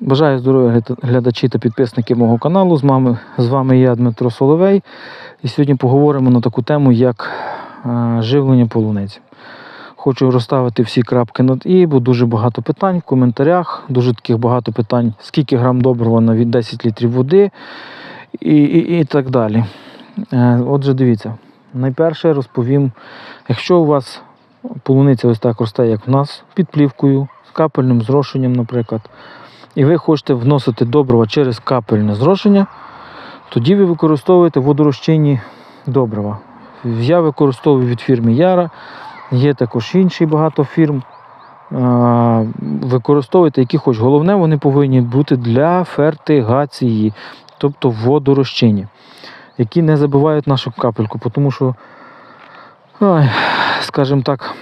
Бажаю здоров'я глядачі та підписники мого каналу. З вами, з вами я, Дмитро Соловей. І сьогодні поговоримо на таку тему, як е, живлення полуниці. Хочу розставити всі крапки над і, бо дуже багато питань в коментарях, дуже таких багато питань, скільки грам добрива на від 10 літрів води і, і, і так далі. Е, Отже, дивіться, найперше розповім, якщо у вас полуниця ось так росте, як в нас, під плівкою, з капельним зрошенням, наприклад, і ви хочете вносити добрива через капельне зрошення, тоді ви використовуєте водорозчинні добрива. Я використовую від фірми Яра, є також інші багато фірм. Використовуйте, які хоч. Головне, вони повинні бути для фертигації, тобто водорозчинні, які не забивають нашу капельку, тому що, скажімо так,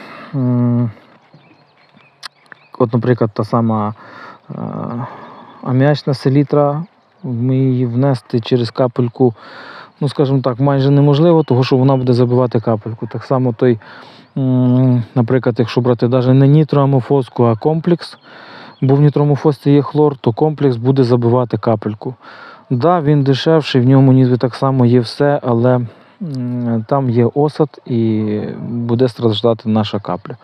от, наприклад, та сама аміачна селітра, ми її внести через капельку, ну, скажімо так, майже неможливо, тому що вона буде забивати капельку. Так само той, наприклад, якщо брати навіть не нітроамофоску, а комплекс, бо в нітроамофосці є хлор, то комплекс буде забивати капельку. Так, да, він дешевший, в ньому ніби так само є все, але там є осад і буде страждати наша капля.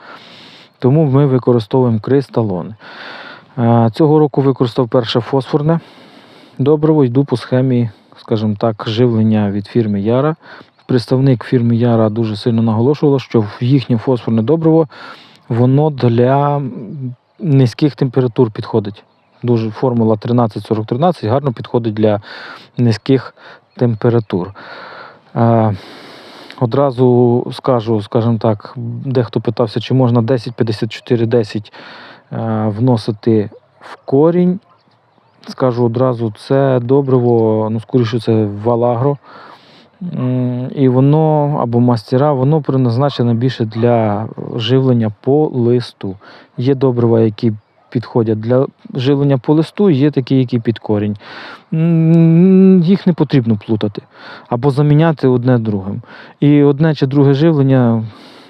Тому ми використовуємо кристалони. Цього року використав перше фосфорне добриво, йду по схемі, скажімо так, живлення від фірми Яра. Представник фірми Яра дуже сильно наголошувала, що їхнє фосфорне добриво воно для низьких температур підходить. Дуже формула 13-40-13 гарно підходить для низьких температур. Одразу скажу, скажімо так, дехто питався, чи можна 10-54-10 е, вносити в корінь. Скажу одразу, це добриво, ну, скоріше, це валагро. І воно або мастера, воно призначене більше для живлення по листу. Є добрива, які підходять для живлення по листу, є такі, які під корінь. Їх не потрібно плутати або заміняти одне другим. І одне чи друге живлення,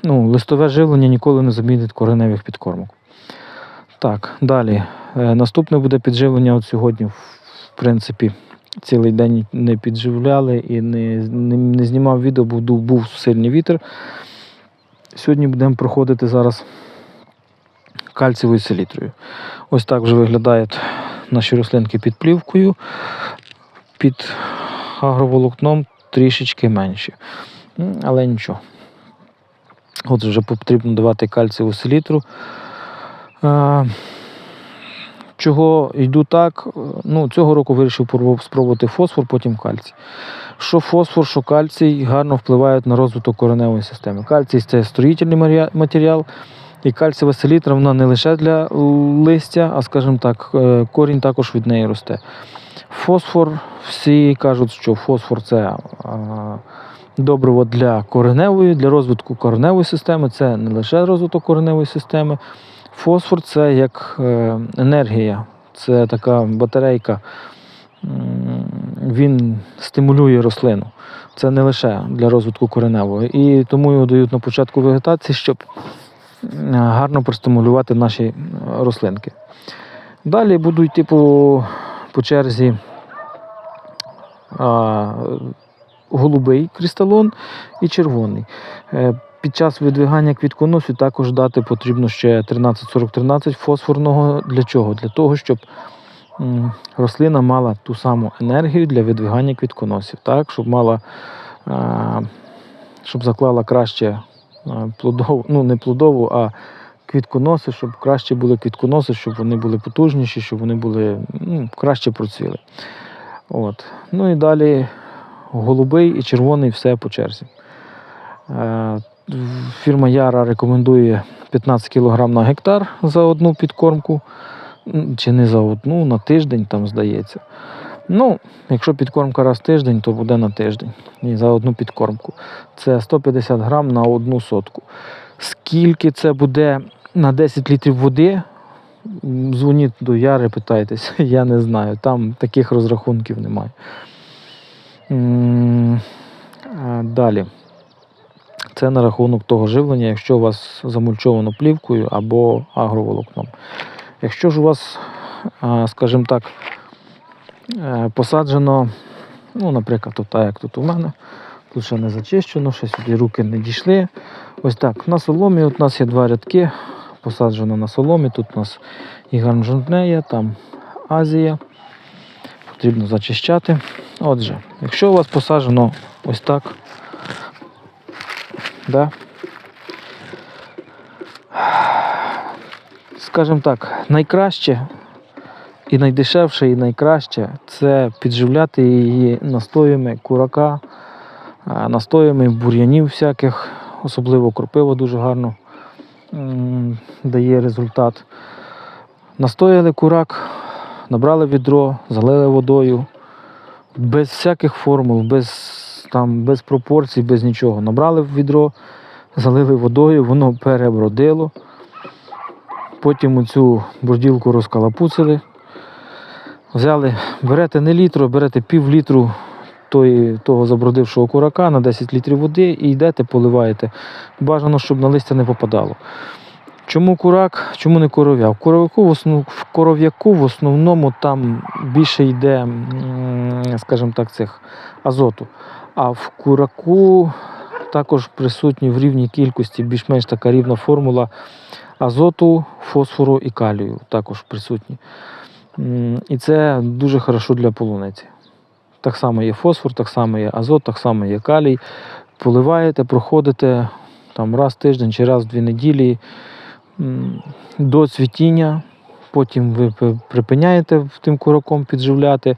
ну, листове живлення ніколи не замінить кореневих підкормок. Так, далі. Е, Наступне буде підживлення от сьогодні, в принципі, цілий день не підживляли і не, не, не знімав відео, бо був, був сильний вітер. Сьогодні будемо проходити зараз кальцієвою селітрою. Ось так вже виглядають наші рослинки під плівкою, під агроволокном трішечки менші. Але нічого. От вже потрібно давати кальцієву селітру. Е, Чого йду так? Е, Ну, цього року вирішив спробувати фосфор, потім кальцій. Що фосфор, що кальцій гарно впливають на розвиток кореневої системи. Кальцій це строїтельний матеріал, і кальцієва селітра вона не лише для листя, а скажімо так, е, корінь також від неї росте. Фосфор, всі кажуть, що фосфор це добриво для кореневої, для розвитку кореневої системи. Це не лише розвиток кореневої системи. Фосфор це як е, енергія, це така батарейка. Він стимулює рослину. Це не лише для розвитку кореневої. І тому його дають на початку вегетації, щоб гарно простимулювати наші е, рослинки. Далі буду йти по, по черзі а, голубий кристалон і червоний. Е, Під час видвигання квітконосу також дати потрібно ще 13-40-13 фосфорного. Для чого? Для того, щоб рослина мала ту саму енергію для видвигання квітконосів, так? щоб мала, е, щоб заклала краще е, плодову, ну не плодову, а квітконоси, щоб краще були квітконоси, щоб вони були потужніші, щоб вони були ну, краще процвіли. От. Ну і далі голубий і червоний все по черзі. Фірма Яра рекомендує 15 кг на гектар за одну підкормку. Чи не за одну, на тиждень там здається. Ну, якщо підкормка раз в тиждень, то буде на тиждень. І за одну підкормку. Це 150 грам на одну сотку. Скільки це буде на 10 літрів води? Дзвоніть до Яри, питайтесь, я не знаю. Там таких розрахунків немає. Далі. Це на рахунок того живлення, якщо у вас замульчовано плівкою або агроволокном. Якщо ж у вас скажімо так, е, посаджено, ну, наприклад, тут, як тут у мене. Тут ще не зачищено, ще сюди руки не дійшли. Ось так. На соломі от у нас є два рядки. Посаджено на соломі. Тут у нас і гармжонтнея, там Азія. Потрібно зачищати. Отже, якщо у вас посаджено ось так, да, скажімо так, найкраще і найдешевше, і найкраще це підживляти її настоями курака, настоями бур'янів всяких, особливо кропива дуже гарно дає результат. Настояли курак, набрали відро, залили водою, без всяких формул, без, там, без пропорцій, без нічого. Набрали в відро, залили водою, воно перебродило. Потім цю броділку розкалапуцили. Взяли, берете не літру, берете пів літру тої, того забродившого курака на 10 літрів води і йдете, поливаєте. Бажано, щоб на листя не попадало. Чому курак, чому не коров'я? В коров'яку в, основ... в коров'яку в основному там більше йде, скажімо так, цих азоту. А в кураку також присутні в рівній кількості більш-менш така рівна формула азоту, фосфору і калію також присутні. І це дуже хорошо для полуниці. Так само є фосфор, так само є азот, так само є калій. Поливаєте, проходите там раз в тиждень чи раз в дві неділі до цвітіння. Потім ви припиняєте тим кураком підживляти,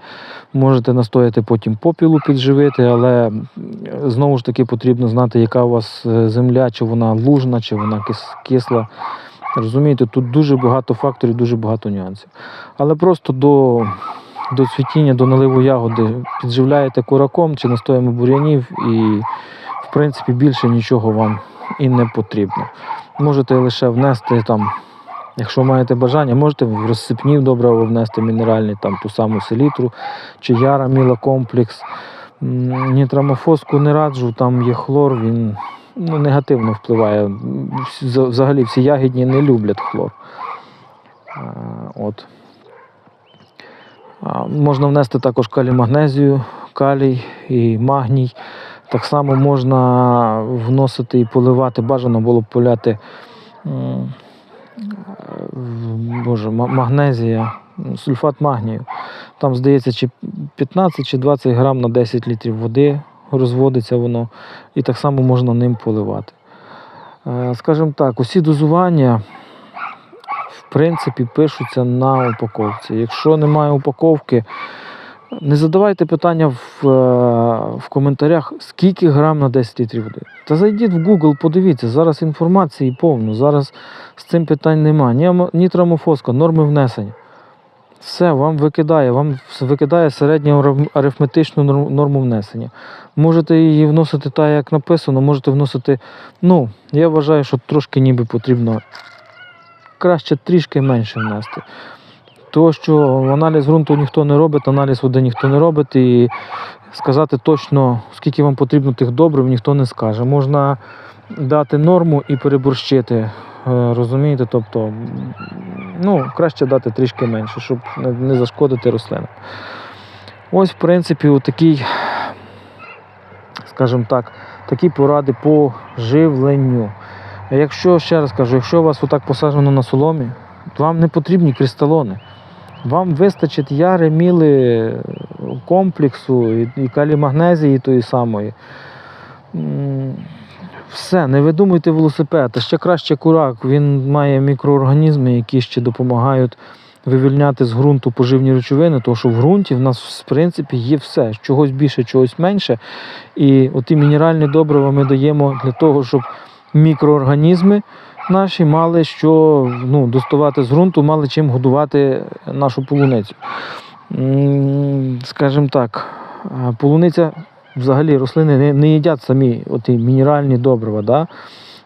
можете настояти потім попілу підживити, але знову ж таки потрібно знати, яка у вас е, земля, чи вона лужна, чи вона кисла. Розумієте, тут дуже багато факторів, дуже багато нюансів. Але просто до, до цвітіння, до наливу ягоди підживляєте кураком чи настоями бур'янів, і в принципі більше нічого вам і не потрібно. Можете лише внести там, якщо маєте бажання, можете в розсипнів добрива внести мінеральний, там ту саму селітру чи яра міла комплекс. М, Нітрамофоску не раджу, там є хлор, він ну, негативно впливає. Взагалі всі ягідні не люблять хлор. От. Можна внести також калій-магнезію, калій і магній. Так само можна вносити і поливати, бажано було б поляти боже, магнезія, сульфат магнію. Там, здається, чи 15 чи 20 грам на 10 літрів води розводиться воно, і так само можна ним поливати. Е, Скажімо так, усі дозування в принципі пишуться на упаковці. Якщо немає упаковки, не задавайте питання в, е, в коментарях, скільки грам на 10 літрів води. Та зайдіть в Google, подивіться, зараз інформації повно, зараз з цим питань немає. Ні, амо- норми внесення. Все, вам викидає, вам викидає середню арифметичну норму внесення. Можете її вносити так, як написано, можете вносити. Ну, я вважаю, що трошки ніби потрібно краще трішки менше внести. То, що аналіз ґрунту ніхто не робить, аналіз води ніхто не робить, і сказати точно, скільки вам потрібно тих добрив, ніхто не скаже. Можна дати норму і переборщити. е, Розумієте? Тобто, ну, краще дати трішки менше, щоб не- не зашкодити рослинам. Ось, в принципі, отакий, скажімо так, такі поради по живленню. Якщо, ще раз кажу, якщо у вас отак посаджено на соломі, то вам не потрібні кристалони. Вам вистачить яри, міли комплексу і, калій-магнезії тої самої. Все, не видумуйте велосипед. Ще краще курак. Він має мікроорганізми, які ще допомагають вивільняти з ґрунту поживні речовини, тому що в ґрунті в нас в принципі є все. Чогось більше, чогось менше. І оті мінеральні добрива ми даємо для того, щоб мікроорганізми наші мали що ну, доставати з ґрунту, мали чим годувати нашу полуницю. Скажімо так, полуниця взагалі рослини не, не їдять самі оті мінеральні добрива. Да?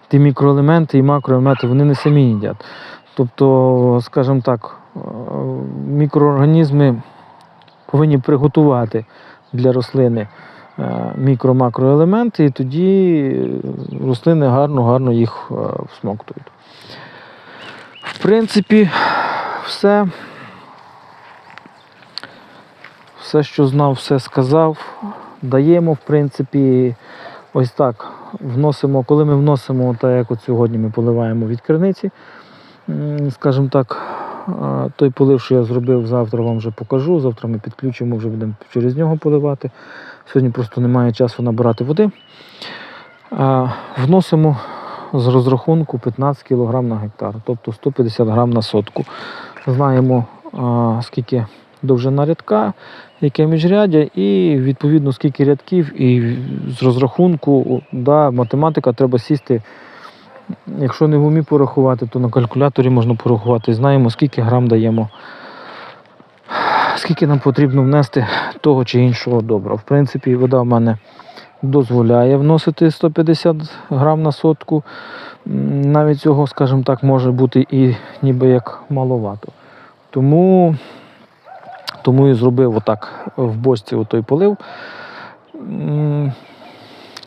Ті мікроелементи і макроелементи вони не самі їдять. Тобто, скажімо так, е, мікроорганізми повинні приготувати для рослини е, мікро-макроелементи, і тоді е, рослини гарно-гарно їх е, всмоктують. В принципі, все. Все, що знав, все сказав. Даємо, в принципі, ось так. Вносимо, коли ми вносимо, так як от сьогодні ми поливаємо від криниці, скажімо так, той полив, що я зробив, завтра вам вже покажу. Завтра ми підключимо, вже будемо через нього поливати. Сьогодні просто немає часу набирати води. Вносимо з розрахунку 15 кг на гектар, тобто 150 грам на сотку. Знаємо, скільки довжина рядка, яке міжряддя, і відповідно скільки рядків, і з розрахунку, да, математика треба сісти. Якщо не в умі порахувати, то на калькуляторі можна порахувати. Знаємо, скільки грам даємо, скільки нам потрібно внести того чи іншого добра. В принципі, вода в мене дозволяє вносити 150 грам на сотку. Навіть цього, скажімо так, може бути і ніби як маловато. Тому, тому і зробив отак в бочці отой полив.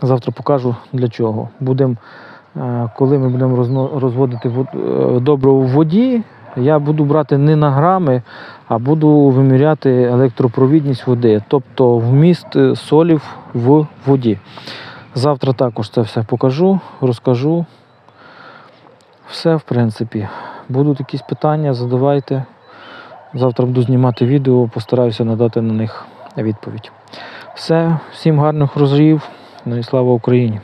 Завтра покажу для чого. Будем, е, коли ми будемо розводити вод- е, добриво в воді, я буду брати не на грами, а буду виміряти електропровідність води, тобто вміст е, солів в воді. Завтра також це все покажу, розкажу. Все, в принципі. Будуть якісь питання, задавайте. Завтра буду знімати відео, постараюся надати на них відповідь. Все, всім гарних розрів. Ну і слава Україні!